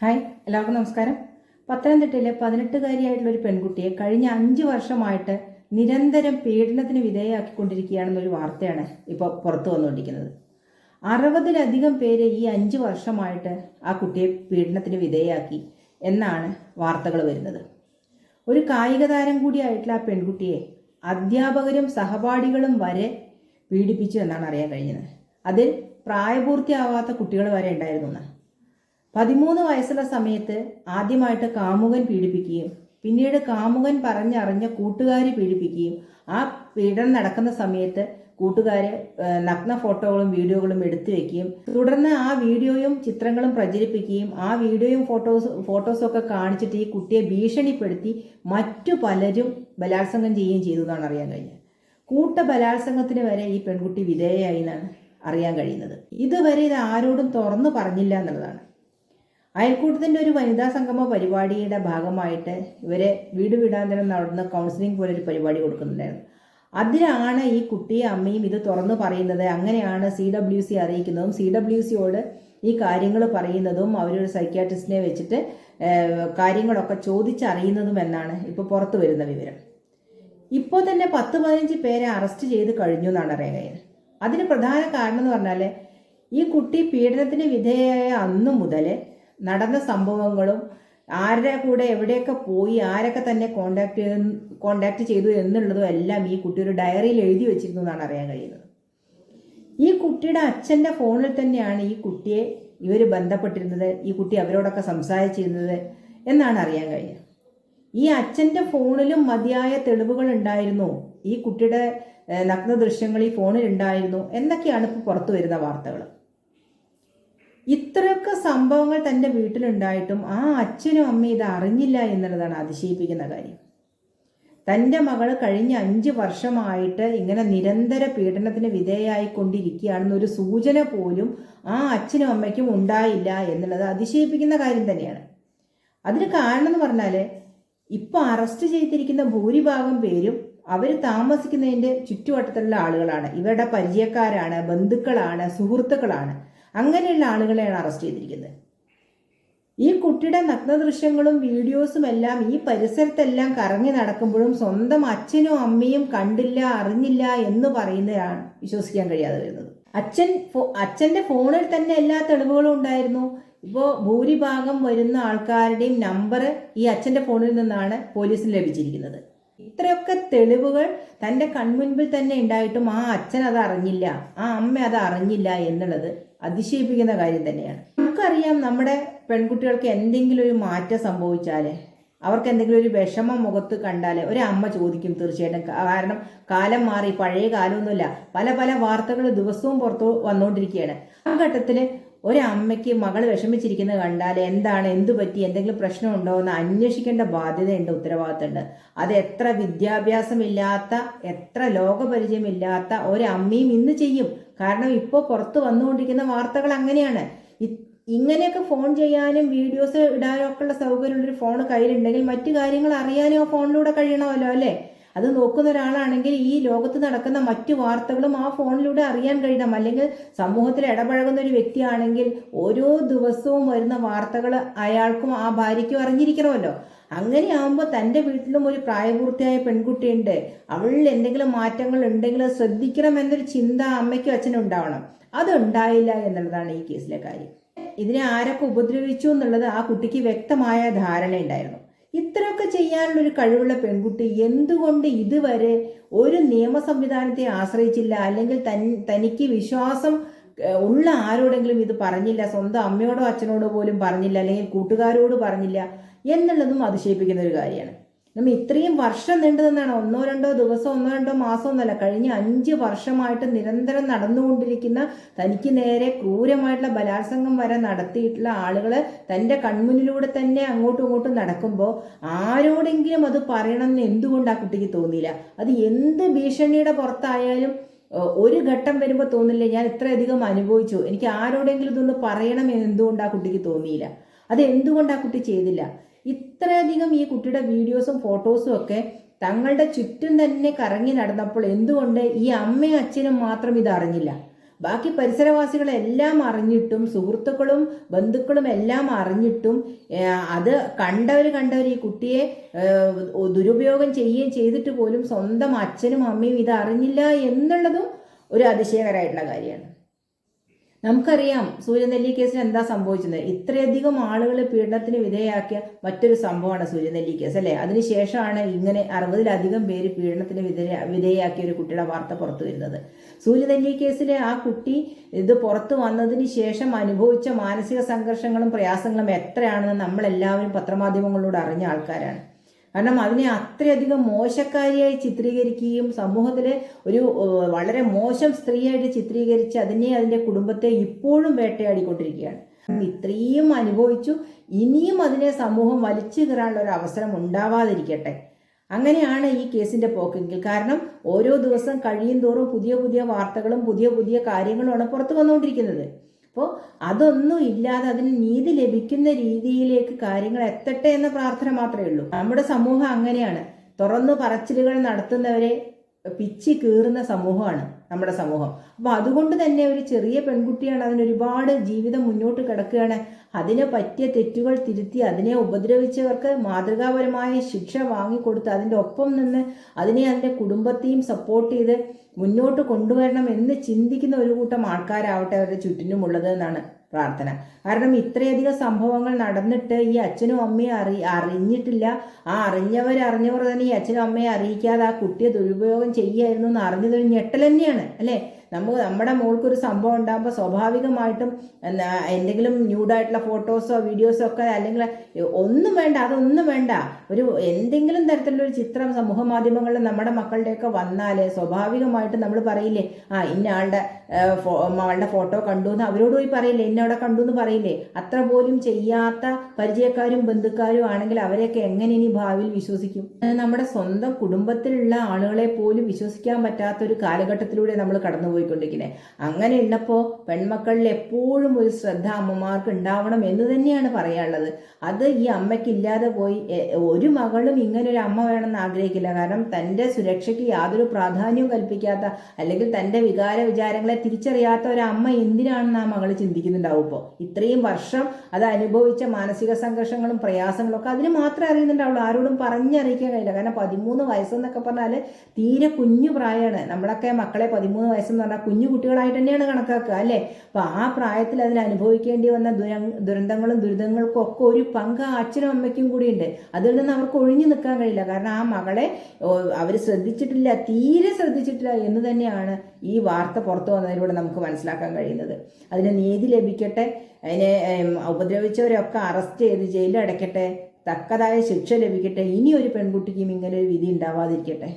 Hi എല്ലാവർക്കും നമസ്കാരം. പത്തനംതിട്ടയിലെ പതിനെട്ടുകാരിയായിട്ടുള്ള ഒരു പെൺകുട്ടിയെ കഴിഞ്ഞ അഞ്ച് വർഷമായിട്ട് നിരന്തരം പീഡനത്തിന് വിധേയമാക്കിക്കൊണ്ടിരിക്കുകയാണെന്നൊരു വാർത്തയാണ് ഇപ്പോൾ പുറത്തു വന്നുകൊണ്ടിരിക്കുന്നത്. അറുപതിലധികം പേര് ഈ അഞ്ച് വർഷമായിട്ട് ആ കുട്ടിയെ പീഡനത്തിന് വിധേയമാക്കി എന്നാണ് വാർത്തകൾ വരുന്നത്. ഒരു കായിക താരം കൂടിയായിട്ടുള്ള ആ പെൺകുട്ടിയെ അധ്യാപകരും സഹപാഠികളും വരെ പീഡിപ്പിച്ചു എന്നാണ് അറിയാൻ കഴിഞ്ഞത്. അതിൽ പ്രായപൂർത്തിയാവാത്ത കുട്ടികൾ വരെ ഉണ്ടായിരുന്നു എന്നാണ്. പതിമൂന്ന് വയസ്സുള്ള സമയത്ത് ആദ്യമായിട്ട് കാമുകൻ പീഡിപ്പിക്കുകയും പിന്നീട് കാമുകൻ പറഞ്ഞറിഞ്ഞ കൂട്ടുകാരി പീഡിപ്പിക്കുകയും ആ പീഡനം നടക്കുന്ന സമയത്ത് കൂട്ടുകാര് നഗ്ന ഫോട്ടോകളും വീഡിയോകളും എടുത്തു വെക്കുകയും തുടർന്ന് ആ വീഡിയോയും ചിത്രങ്ങളും പ്രചരിപ്പിക്കുകയും ആ വീഡിയോയും ഫോട്ടോസ് ഫോട്ടോസൊക്കെ കാണിച്ചിട്ട് ഈ കുട്ടിയെ ഭീഷണിപ്പെടുത്തി മറ്റു പലരും ബലാത്സംഗം ചെയ്യുകയും ചെയ്തു എന്നാണ് അറിയാൻ കഴിഞ്ഞത്. കൂട്ട ബലാത്സംഗത്തിന് വരെ ഈ പെൺകുട്ടി വിധേയയായി എന്നാണ് അറിയാൻ കഴിയുന്നത്. ഇതുവരെ ഇത് ആരോടും തുറന്നു പറഞ്ഞില്ല എന്നുള്ളതാണ്. അയൽക്കൂട്ടത്തിന്റെ ഒരു വനിതാ സംഗമ പരിപാടിയുടെ ഭാഗമായിട്ട് ഇവരെ വീട് വീടാന്തരം നടന്ന കൗൺസിലിംഗ് പോലെ ഒരു പരിപാടി കൊടുക്കുന്നുണ്ടായിരുന്നു. അതിലാണ് ഈ കുട്ടിയും അമ്മയും ഇത് തുറന്നു പറയുന്നത്. അങ്ങനെയാണ് സി ഡബ്ല്യു സി അറിയിക്കുന്നതും സി ഡബ്ല്യു സിയോട് ഈ കാര്യങ്ങൾ പറയുന്നതും അവരൊരു സൈക്യാട്രിസ്റ്റിനെ വെച്ചിട്ട് കാര്യങ്ങളൊക്കെ ചോദിച്ചറിയുന്നതും എന്നാണ് ഇപ്പോൾ പുറത്തു വരുന്ന വിവരം. ഇപ്പോൾ തന്നെ പത്ത് പതിനഞ്ച് പേരെ അറസ്റ്റ് ചെയ്ത് കഴിഞ്ഞു എന്നാണ് രേഖയിൽ അതിന് പ്രധാന കാരണം എന്ന് പറഞ്ഞാൽ ഈ കുട്ടി പീഡനത്തിന് വിധേയയായ അന്നു മുതൽ നടന്ന സംഭവങ്ങളും ആരുടെ കൂടെ എവിടെയൊക്കെ പോയി ആരൊക്കെ തന്നെ കോണ്ടാക്ട് കോണ്ടാക്ട് ചെയ്തു എന്നുള്ളതും എല്ലാം ഈ കുട്ടി ഒരു ഡയറിയിൽ എഴുതി വെച്ചിരുന്നു എന്നാണ് അറിയാൻ കഴിയുന്നത്. ഈ കുട്ടിയുടെ അച്ഛന്റെ ഫോണിൽ തന്നെയാണ് ഈ കുട്ടിയെ ഇവർ ബന്ധപ്പെട്ടിരുന്നത് ഈ കുട്ടി അവരോടൊക്കെ സംസാരിച്ചിരുന്നത് എന്നാണ് അറിയാൻ കഴിയുന്നത്. ഈ അച്ഛന്റെ ഫോണിലും മതിയായ തെളിവുകൾ ഉണ്ടായിരുന്നു. ഈ കുട്ടിയുടെ നഗ്ന ദൃശ്യങ്ങൾ ഈ ഫോണിൽ ഉണ്ടായിരുന്നു എന്നൊക്കെയാണ് ഇപ്പോൾ പുറത്തു വരുന്ന വാർത്തകൾ. ഇത്രയൊക്കെ സംഭവങ്ങൾ തന്റെ വീട്ടിലുണ്ടായിട്ടും ആ അച്ഛനും അമ്മയും ഇത് അറിഞ്ഞില്ല എന്നുള്ളതാണ് അതിശയിപ്പിക്കുന്ന കാര്യം. തന്റെ മകൾ കഴിഞ്ഞ അഞ്ച് വർഷമായിട്ട് ഇങ്ങനെ നിരന്തര പീഡനത്തിന് വിധേയമായിക്കൊണ്ടിരിക്കുകയാണെന്നൊരു സൂചന പോലും ആ അച്ഛനും അമ്മയ്ക്കും ഉണ്ടായില്ല എന്നുള്ളത് അതിശയിപ്പിക്കുന്ന കാര്യം തന്നെയാണ്. അതിന് കാരണം എന്ന് പറഞ്ഞാൽ ഇപ്പോൾ അറസ്റ്റ് ചെയ്തിരിക്കുന്ന ഭൂരിഭാഗം പേരും അവർ താമസിക്കുന്നതിന്റെ ചുറ്റുവട്ടത്തിലുള്ള ആളുകളാണ്. ഇവരുടെ പരിചയക്കാരാണ് ബന്ധുക്കളാണ് സുഹൃത്തുക്കളാണ്. അങ്ങനെയുള്ള ആളുകളെയാണ് അറസ്റ്റ് ചെയ്തിരിക്കുന്നത്. ഈ കുട്ടിയുടെ നഗ്ന ദൃശ്യങ്ങളും വീഡിയോസും എല്ലാം ഈ പരിസരത്തെല്ലാം കറങ്ങി നടക്കുമ്പോഴും സ്വന്തം അച്ഛനും അമ്മയും കണ്ടില്ല അറിഞ്ഞില്ല എന്ന് പറയുന്നതാണ് വിശ്വസിക്കാൻ കഴിയാതെ വരുന്നത്. അച്ഛൻ അച്ഛന്റെ ഫോണിൽ തന്നെ എല്ലാ തെളിവുകളും ഉണ്ടായിരുന്നു. ഇപ്പോൾ ഭൂരിഭാഗം വരുന്ന ആൾക്കാരുടെയും നമ്പർ ഈ അച്ഛന്റെ ഫോണിൽ നിന്നാണ് പോലീസിന് ലഭിച്ചിരിക്കുന്നത്. ഇത്രയൊക്കെ തെളിവുകൾ തന്റെ കൺമുൻപിൽ തന്നെ ഉണ്ടായിട്ടും ആ അച്ഛൻ അത് അറിഞ്ഞില്ല ആ അമ്മ അത് അറിഞ്ഞില്ല എന്നുള്ളത് അതിശയിപ്പിക്കുന്ന കാര്യം തന്നെയാണ്. നമുക്കറിയാം നമ്മുടെ പെൺകുട്ടികൾക്ക് എന്തെങ്കിലും ഒരു മാറ്റം സംഭവിച്ചാൽ അവർക്ക് എന്തെങ്കിലും ഒരു വിഷമം മുഖത്ത് കണ്ടാൽ ഒരു അമ്മ ചോദിക്കും തീർച്ചയായിട്ടും. കാരണം കാലം മാറി പഴയ കാലമൊന്നുമില്ല. പല പല വാർത്തകൾ ദിവസവും പുറത്തു വന്നുകൊണ്ടിരിക്കുകയാണ്. ആ ഘട്ടത്തിൽ ഒരമ്മയ്ക്ക് മകൾ വിഷമിച്ചിരിക്കുന്നത് കണ്ടാൽ എന്താണ് എന്തു പറ്റി എന്തെങ്കിലും പ്രശ്നമുണ്ടോ എന്ന് അന്വേഷിക്കേണ്ട ബാധ്യതയുണ്ട് ഉത്തരവാദിത്തമുണ്ട്. അത് എത്ര വിദ്യാഭ്യാസമില്ലാത്ത എത്ര ലോകപരിചയമില്ലാത്ത ഒരമ്മയും ഇന്ന് ചെയ്യും. കാരണം ഇപ്പോൾ പുറത്ത് വന്നുകൊണ്ടിരിക്കുന്ന വാർത്തകൾ അങ്ങനെയാണ്. ഇങ്ങനെയൊക്കെ ഫോൺ ചെയ്യാനും വീഡിയോസ് ഇടാനും ഒക്കെ ഉള്ള സൗകര്യമുള്ളൊരു ഫോൺ കയ്യിലുണ്ടെങ്കിൽ മറ്റു കാര്യങ്ങൾ അറിയാനും ആ ഫോണിലൂടെ കഴിയണമല്ലോ അല്ലേ? അത് നോക്കുന്ന ഒരാളാണെങ്കിൽ ഈ ലോകത്ത് നടക്കുന്ന മറ്റു വാർത്തകളും ആ ഫോണിലൂടെ അറിയാൻ കഴിയണം. അല്ലെങ്കിൽ സമൂഹത്തിൽ ഇടപഴകുന്ന ഒരു വ്യക്തിയാണെങ്കിൽ ഓരോ ദിവസവും വരുന്ന വാർത്തകൾ അയാൾക്കും ആ ഭാര്യയ്ക്കും അറിഞ്ഞിരിക്കണമല്ലോ. അങ്ങനെയാകുമ്പോൾ തന്റെ വീട്ടിലും ഒരു പ്രായപൂർത്തിയായ പെൺകുട്ടിയുണ്ട്. അവളിൽ എന്തെങ്കിലും മാറ്റങ്ങൾ ഉണ്ടെങ്കിൽ ശ്രദ്ധിക്കണം എന്നൊരു ചിന്ത അമ്മയ്ക്കും അച്ഛനും ഉണ്ടാവണം. അതുണ്ടായില്ല എന്നുള്ളതാണ് ഈ കേസിലെ കാര്യം. ഇതിനെ ആരൊക്കെ ഉപദ്രവിച്ചു എന്നുള്ളത് ആ കുട്ടിക്ക് വ്യക്തമായ ധാരണയുണ്ടായിരുന്നു. ഇത്രയൊക്കെ ചെയ്യാനുള്ള ഒരു കഴിവുള്ള പെൺകുട്ടി എന്തുകൊണ്ട് ഇതുവരെ ഒരു നിയമ സംവിധാനത്തെ ആശ്രയിച്ചില്ല? അല്ലെങ്കിൽ തനിക്ക് വിശ്വാസം ഉള്ള ആരോടെങ്കിലും ഇത് പറഞ്ഞില്ല സ്വന്തം അമ്മയോടോ അച്ഛനോടോ പോലും പറഞ്ഞില്ല അല്ലെങ്കിൽ കൂട്ടുകാരോട് പറഞ്ഞില്ല എന്നുള്ളതും അതിശയിപ്പിക്കുന്ന ഒരു കാര്യമാണ്. നമ്മൾ ഇത്രയും വർഷം നീണ്ടു ഒന്നോ രണ്ടോ ദിവസം ഒന്നോ രണ്ടോ മാസം ഒന്നല്ല കഴിഞ്ഞ അഞ്ച് വർഷമായിട്ട് നിരന്തരം നടന്നുകൊണ്ടിരിക്കുന്ന തനിക്ക് നേരെ ക്രൂരമായിട്ടുള്ള ബലാത്സംഗം വരെ നടത്തിയിട്ടുള്ള ആളുകൾ തന്റെ കൺമുന്നിലൂടെ തന്നെ അങ്ങോട്ടും ഇങ്ങോട്ടും നടക്കുമ്പോൾ ആരോടെങ്കിലും അത് പറയണമെന്ന് എന്തുകൊണ്ട് ആ കുട്ടിക്ക് തോന്നിയില്ല? അത് എന്ത് ഭീഷണിയുടെ പുറത്തായാലും ഒരു ഘട്ടം വരുമ്പോൾ തോന്നില്ല ഞാൻ ഇത്രയധികം അനുഭവിച്ചു? എനിക്ക് ആരോടെങ്കിലും ഇതൊന്ന് പറയണം എന്തുകൊണ്ട് ആ കുട്ടിക്ക് തോന്നിയില്ല? അത് എന്തുകൊണ്ട് ആ കുട്ടി ചെയ്തില്ല? ഇത്രയധികം ഈ കുട്ടിയുടെ വീഡിയോസും ഫോട്ടോസും ഒക്കെ തങ്ങളുടെ ചുറ്റും തന്നെ കറങ്ങി നടന്നപ്പോൾ എന്തുകൊണ്ട് ഈ അമ്മയും അച്ഛനും മാത്രം ഇത് അറിഞ്ഞില്ല ബാക്കി പരിസരവാസികളെല്ലാം അറിഞ്ഞിട്ടും സുഹൃത്തുക്കളും ബന്ധുക്കളും എല്ലാം അറിഞ്ഞിട്ടും അത് കണ്ടവർ കണ്ടവർ ഈ കുട്ടിയെ ദുരുപയോഗം ചെയ്യുകയും ചെയ്തിട്ട് പോലും സ്വന്തം അച്ഛനും അമ്മയും ഇത് അറിഞ്ഞില്ല എന്നുള്ളതും ഒരു അതിശയകരമായിട്ടുള്ള കാര്യമാണ്. നമുക്കറിയാം സൂര്യനെല്ലി കേസിൽ എന്താ സംഭവിച്ചത് ഇത്രയധികം ആളുകൾ പീഡനത്തിന് വിധേയമാക്കിയ മറ്റൊരു സംഭവമാണ് സൂര്യനെല്ലി കേസ് അല്ലേ അതിനുശേഷമാണ് ഇങ്ങനെ അറുപതിലധികം പേര് പീഡനത്തിന് വിധേയ വിധേയമാക്കിയ ഒരു കുട്ടിയുടെ വാർത്ത പുറത്തു വരുന്നത്. സൂര്യനെല്ലി കേസിലെ ആ കുട്ടി ഇത് പുറത്തു വന്നതിന് ശേഷം അനുഭവിച്ച മാനസിക സംഘർഷങ്ങളും പ്രയാസങ്ങളും എത്രയാണെന്ന് നമ്മളെല്ലാവരും പത്രമാധ്യമങ്ങളിലൂടെ അറിഞ്ഞ ആൾക്കാരാണ്. കാരണം അതിനെ അത്രയധികം മോശക്കാരിയായി ചിത്രീകരിക്കുകയും സമൂഹത്തിലെ ഒരു വളരെ മോശം സ്ത്രീയായിട്ട് ചിത്രീകരിച്ച് അതിനെ അതിന്റെ കുടുംബത്തെ ഇപ്പോഴും വേട്ടയാടിക്കൊണ്ടിരിക്കുകയാണ്. ഇത്രയും അനുഭവിച്ചു. ഇനിയും അതിനെ സമൂഹം വലിച്ചു കയറാനുള്ള ഒരു അവസരം ഉണ്ടാവാതിരിക്കട്ടെ. അങ്ങനെയാണ് ഈ കേസിന്റെ പോക്കെങ്കിൽ. കാരണം ഓരോ ദിവസം കഴിയും തോറും പുതിയ പുതിയ വാർത്തകളും പുതിയ പുതിയ കാര്യങ്ങളുമാണ് പുറത്തു വന്നുകൊണ്ടിരിക്കുന്നത്. അപ്പോൾ അതൊന്നും ഇല്ലാതെ അതിന് നീതി ലഭിക്കുന്ന രീതിയിലേക്ക് കാര്യങ്ങൾ എത്തട്ടെ എന്ന പ്രാർത്ഥന മാത്രമേ ഉള്ളൂ. നമ്മുടെ സമൂഹം അങ്ങനെയാണ്. തുറന്നു പറച്ചിലുകൾ നടത്തുന്നവരെ പിച്ചി കീറുന്ന സമൂഹമാണ്. നമ്മുടെ സമൂഹം. അപ്പോൾ അതുകൊണ്ട് തന്നെ ഒരു ചെറിയ പെൺകുട്ടിയാണ് അതിന് ഒരുപാട് ജീവിതം മുന്നോട്ട് കിടക്കുകയാണ്. അതിനെ പറ്റിയ തെറ്റുകൾ തിരുത്തി അതിനെ ഉപദ്രവിച്ചവർക്ക് മാതൃകാപരമായ ശിക്ഷ വാങ്ങിക്കൊടുത്ത് അതിന്റെ ഒപ്പം നിന്ന് അതിനെ അതിന്റെ കുടുംബത്തെയും സപ്പോർട്ട് ചെയ്ത് മുന്നോട്ട് കൊണ്ടുവരണം എന്ന് ചിന്തിക്കുന്ന ഒരു കൂട്ടം ആൾക്കാരാവട്ടെ അവരുടെ ചുറ്റിനുമുള്ളത് എന്നാണ് പ്രാർത്ഥന. കാരണം ഇത്രയധികം സംഭവങ്ങൾ നടന്നിട്ട് ഈ അച്ഛനും അമ്മയും അറി അറിഞ്ഞിട്ടില്ല. ആ അറിഞ്ഞവർ അറിഞ്ഞവർ തന്നെ ഈ അച്ഛനും അമ്മയെ അറിയിക്കാതെ ആ കുട്ടിയെ ദുരുപയോഗം ചെയ്യായിരുന്നു എന്ന് അറിഞ്ഞതൊരു ഞെട്ടൽ തന്നെയാണ്. അല്ലേ? നമുക്ക് നമ്മുടെ മോൾക്കൊരു സംഭവം ഉണ്ടാകുമ്പോൾ സ്വാഭാവികമായിട്ടും എന്താ എന്തെങ്കിലും ന്യൂഡായിട്ടുള്ള ഫോട്ടോസോ വീഡിയോസോ ഒക്കെ അല്ലെങ്കിൽ ഒന്നും വേണ്ട അതൊന്നും വേണ്ട. ഒരു എന്തെങ്കിലും തരത്തിലുള്ളൊരു ചിത്രം സമൂഹ മാധ്യമങ്ങളിൽ നമ്മുടെ മക്കളുടെയൊക്കെ വന്നാൽ സ്വാഭാവികമായിട്ടും നമ്മൾ പറയില്ലേ ആ ഇന്ന ആളുടെ ആളുടെ ഫോട്ടോ കണ്ടു എന്ന് അവരോട് പോയി പറയില്ലേ ഇന്ന അവിടെ കണ്ടു എന്ന് പറയില്ലേ. അത്ര പോലും ചെയ്യാത്ത പരിചയക്കാരും ബന്ധുക്കാരും ആണെങ്കിൽ അവരെയൊക്കെ എങ്ങനെ ഇനി ഭാവിയിൽ വിശ്വസിക്കും? നമ്മുടെ സ്വന്തം കുടുംബത്തിലുള്ള ആളുകളെ പോലും വിശ്വസിക്കാൻ പറ്റാത്ത ഒരു കാലഘട്ടത്തിലൂടെ നമ്മൾ കടന്നുപോയിക്കൊണ്ടിരിക്കുന്നത് അങ്ങനെ ഉള്ളപ്പോൾ പെൺമക്കളിൽ എപ്പോഴും ഒരു ശ്രദ്ധ അമ്മമാർക്ക് ഉണ്ടാവണം എന്ന് തന്നെയാണ് പറയാനുള്ളത്. അത് ഈ അമ്മയ്ക്കില്ലാതെ പോയി ഒരു മകളും ഇങ്ങനെ ഒരു അമ്മ വേണമെന്ന് ആഗ്രഹിക്കില്ല. കാരണം തന്റെ സുരക്ഷയ്ക്ക് യാതൊരു പ്രാധാന്യവും കൽപ്പിക്കാത്ത അല്ലെങ്കിൽ തന്റെ വികാര വിചാരങ്ങളെ തിരിച്ചറിയാത്ത ഒരു അമ്മ എന്തിനാണെന്ന് ആ മകൾ ചിന്തിക്കുന്നുണ്ടാവും ഇപ്പോൾ ഇത്രയും വർഷം അത് അനുഭവിച്ച മാനസിക സംഘർഷങ്ങളും പ്രയാസങ്ങളും ഒക്കെ അതിന് മാത്രമേ അറിയുന്നുണ്ടാവുള്ളൂ. ആരോടും പറഞ്ഞറിയിക്കാൻ കഴിയില്ല. കാരണം പതിമൂന്ന് വയസ്സെന്നൊക്കെ പറഞ്ഞാൽ തീരെ കുഞ്ഞു പ്രായമാണ് നമ്മളൊക്കെ മക്കളെ പതിമൂന്ന് വയസ്സെന്ന് പറഞ്ഞാൽ കുഞ്ഞു കുട്ടികളായിട്ട് തന്നെയാണ് കണക്കാക്കുക അല്ലേ? അപ്പൊ ആ പ്രായത്തിൽ അതിന് അനുഭവിക്കേണ്ടി വന്ന ദുര- ദുരന്തങ്ങളും ദുരിതങ്ങൾക്കും ഒക്കെ ഒരു പങ്ക് അച്ഛനും അമ്മയ്ക്കും കൂടിയുണ്ട്. അതിൽ നിന്ന് അവർക്ക് ഒഴിഞ്ഞു നിൽക്കാൻ കഴിയില്ല. കാരണം ആ മകളെ അവർ ശ്രദ്ധിച്ചിട്ടില്ല തീരെ ശ്രദ്ധിച്ചിട്ടില്ല എന്ന് തന്നെയാണ് ഈ വാർത്ത പുറത്തു വന്നതിലൂടെ നമുക്ക് മനസ്സിലാക്കാൻ കഴിയുന്നത്. അതിന് നീതി ലഭിക്കട്ടെ. അതിനെ ഉപദ്രവിച്ചവരെയൊക്കെ അറസ്റ്റ് ചെയ്ത് ജയിലിൽ അടയ്ക്കട്ടെ തക്കതായ ശിക്ഷ ലഭിക്കട്ടെ. ഇനി ഒരു പെൺകുട്ടിക്കും ഇങ്ങനെ ഒരു വിധി ഉണ്ടാവാതിരിക്കട്ടെ.